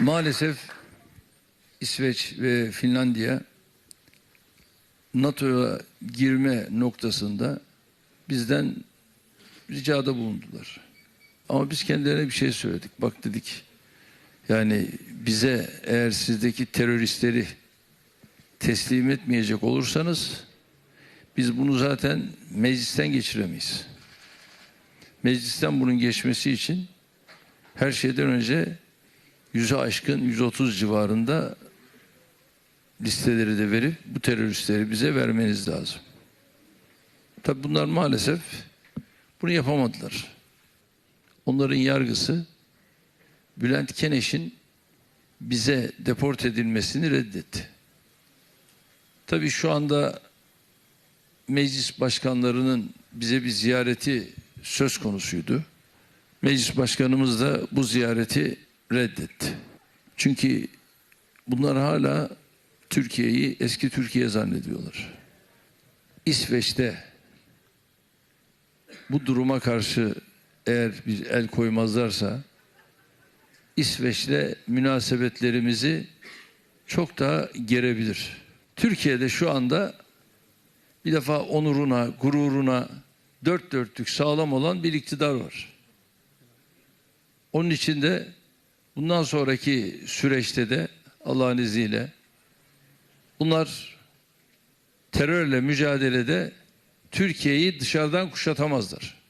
Maalesef İsveç ve Finlandiya NATO'ya girme noktasında bizden ricada bulundular. Ama biz kendilerine bir şey söyledik. Bak dedik yani bize eğer sizdeki teröristleri teslim etmeyecek olursanız biz bunu zaten meclisten geçiremeyiz. Meclisten bunun geçmesi için her şeyden önce yüze aşkın 130 civarında listeleri de verip bu teröristleri bize vermeniz lazım. Tabi bunlar maalesef bunu yapamadılar. Onların yargısı Bülent Keneş'in bize deport edilmesini reddetti. Tabii şu anda meclis başkanlarının bize bir ziyareti söz konusuydu. Meclis başkanımız da bu ziyareti reddetti. Çünkü bunlar hala Türkiye'yi eski Türkiye zannediyorlar. İsveç'te bu duruma karşı eğer bir el koymazlarsa İsveç'le münasebetlerimizi çok daha gerebilir. Türkiye'de şu anda bir defa onuruna, gururuna dört dörtlük sağlam olan bir iktidar var. Onun için de bundan sonraki süreçte de Allah'ın izniyle bunlar terörle mücadelede Türkiye'yi dışarıdan kuşatamazlar.